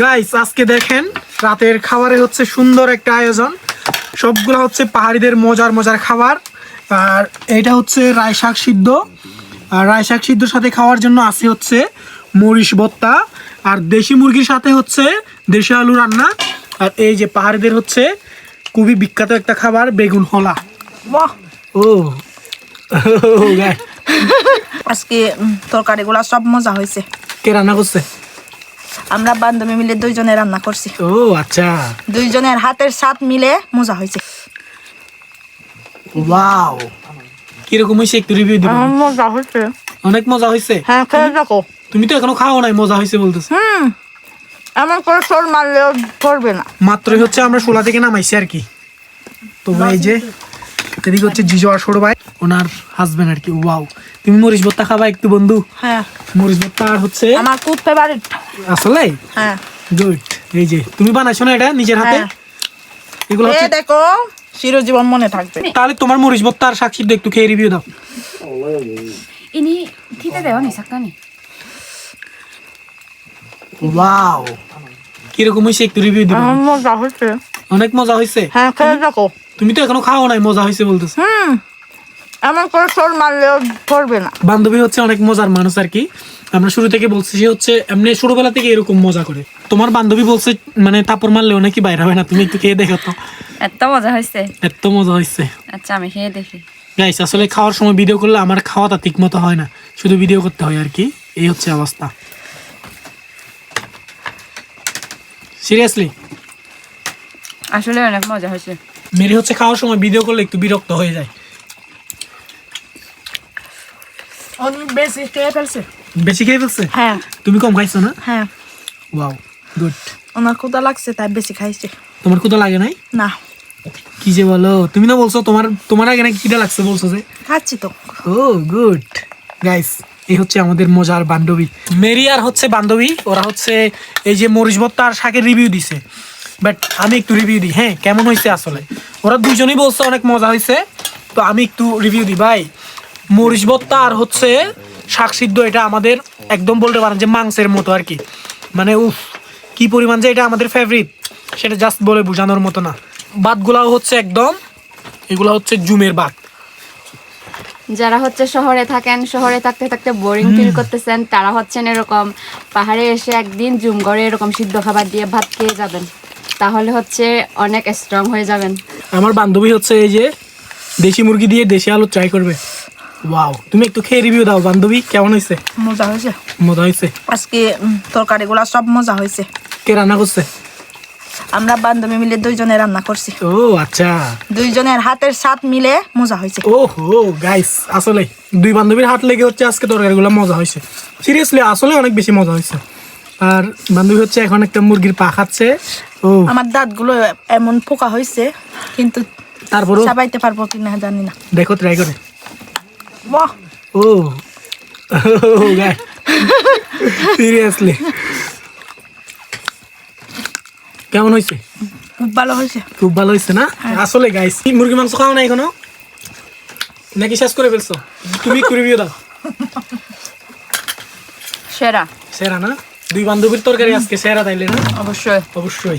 Guys আজকে দেখেন রাতের খাবারে হচ্ছে সুন্দর একটা আয়োজন সবগুলো হচ্ছে পাহাড়িদের মজার মজার খাবার আর এটা হচ্ছে রায় শাক সিদ্ধ আর রায় শাক সিদ্ধর সাথে খাওয়ার জন্য আছে হচ্ছে মরিচ ভত্তা আর দেশি মুরগির সাথে হচ্ছে দেশি আলু রান্না আর এই যে পাহাড়িদের হচ্ছে খুবই বিখ্যাত একটা খাবার বেগুন হলা বাহ ও আজকে তরকারিগুলা সব মজা হয়েছে কে রান্না করছে আমরা বান্ধবী মিলে দুইজনে রান্না করছি। ও আচ্ছা। দুইজনের হাতের স্বাদ মিলে মজা হয়েছে। ওয়াও। কীরকম হয়েছে একটু রিভিউ দিবেন? মজা হয়েছে। অনেক মজা হয়েছে? হ্যাঁ খেয়ে দেখো। তুমি তো এখনও খাও নাই মজা হয়েছে বলতেছে। হুম এমন করে চোর মারলেও ধরবে না। মাত্রই হচ্ছে আমরা শোলা থেকে নামাইছি আর কি। তো এই যে এদিকে হচ্ছে জিজো আর সরো ভাই ওনার হাজবেন্ড আর কি। ওয়াও তুমি মরিচ ভর্তা খাবা একটু বন্ধু? হ্যাঁ। মরিচ ভর্তা আর হচ্ছে আমার খুব ফেভারিট আসলে? হ্যাঁ। গুড এই যে তুমি বানাইছো না এটা নিজের হাতে? হ্যাঁ। এগুলো হচ্ছে দেখো চিরজীবন মনে থাকবে। তাহলে তোমার মরিচ ভর্তা আর শাক সিদ্ধ একটু খেয়ে রিভিউ দাও। ini kita deh nih sakani wow কীরকম হয়েছে একটু রিভিউ দিবে? মজা হয়েছে। অনেক মজা হয়েছে হ্যাঁ খেয়ে দেখো। তুমি তো এখনও খাও নাই মজা হয়েছে বলতেছে। হুম এমন করে চোর মারলেও ধরবে না। বান্ধবী হচ্ছে অনেক মজার মানুষ আর কি। আমরা শুরু থেকে বলছি সে হচ্ছে এমনি ছোটবেলা থেকে এরকম মজা করে। তোমার বান্ধবী বলছে মানে তাপর মারলেও নাকি বাইরে হবে না তুমি একটু খেয়ে দেখো তো। এত মজা হয়েছে এত মজা হয়েছে আচ্ছা আমি খেয়ে দেখি। গাইস আসলে খাওয়ার সময় ভিডিও করলে আমার খাওয়াটা ঠিক মতো হয় না। শুধু ভিডিও করতে হয় আর কি। এই হচ্ছে অবস্থা। সিরিয়াসলি আসলে অনেক মজা হয়েছে। মেরি হচ্ছে খাওয়ার সময় ভিডিও করলে একটু বিরক্ত হয়ে যায়। অনেক বেশি খেয়ে ফেলছে? বেশি খেয়ে ফেলছে? হ্যাঁ। তুমি কম খাইছো না? হ্যাঁ। ওয়াও গুড ক্ষুদা লাগছে তাই বেশি খাইছে। তোমার লাগে নাই? না। কি যে বলো তুমি না বলছো তোমার তোমার আগে নাকি কিটা লাগছে বলছো যে। খাচ্ছি তো। ও গুড গাইস এই হচ্ছে আমাদের মজার বান্ধবী। মেরি আর হচ্ছে বান্ধবী ওরা হচ্ছে এই যে মরিচ ভর্তা আর শাকের রিভিউ দিছে। বাট আমি একটু রিভিউ দিই। হ্যাঁ কেমন হয়েছে আসলে? ওরা দুজনেই বলছে অনেক মজা হয়েছে তো আমি একটু রিভিউ দিই। ভাই মরিচ ভর্তা আর হচ্ছে শাক সিদ্ধ এটা আমাদের একদম বলতে পারেন যে মাংসের মতো আর কি। মানে উফ কি পরিমাণ যে এটা আমাদের ফেভারিট সেটা জাস্ট বলে বোঝানোর মতো না। ভাতগুলাও হচ্ছে একদম এগুলো হচ্ছে জুমের ভাত। যারা হচ্ছে শহরে থাকেন শহরে থাকতে থাকতে বোরিং ফিল করতেছেন তারা হচ্ছেন এরকম পাহাড়ে এসে একদিন জুম করে এরকম সিদ্ধ খাবার দিয়ে ভাত খেয়ে যাবেন। তাহলে হচ্ছে অনেক স্ট্রং হয়ে যাবেন। আমার বান্ধবী হচ্ছে এই যে দেশি মুরগি দিয়ে দেশি আলু ট্রাই করবে। ওয়াও তুমি একটু খেয়ে রিভিউ দাও বান্ধবী কেমন হয়েছে? মজা হয়েছে। মজা হয়েছে? আজকে তরকারিগুলা সব মজা হয়েছে। কে রান্না করছে? আমরা বান্ধবী মিলে দুইজনে রান্না করছি। ও আচ্ছা। দুইজনের হাতের স্বাদ মিলে মজা হয়েছে। ও হো গাইস আসলে দুই বান্ধবীর হাত লেগে হচ্ছে আজকে তরকারিগুলো মজা হয়েছে। সিরিয়াসলি আসলে অনেক বেশি মজা হয়েছে। আর বান্ধবী হচ্ছে এখন একটা মুরগির পা খাচ্ছে। ও আমার দাঁতগুলো এমন পোকা হয়েছে কিন্তু তারপরও? চাবাইতে পারব কিনা জানি না। দেখো ট্রাই করে। বাহ। ও। সিরিয়াসলি কেমন হয়েছে খুব ভালো হয়েছে খুব ভালো হয়েছে না? আসলে গাইস কি মুরগি মাংস খাও না এখনও? নাকি শেষ করে ফেলছো? তুমি রিভিউ দাও। সেরা। সেরা না? দুই বান্ধবীর তরকারি আজকে সেরা তাইলে না? অবশ্যই। অবশ্যই।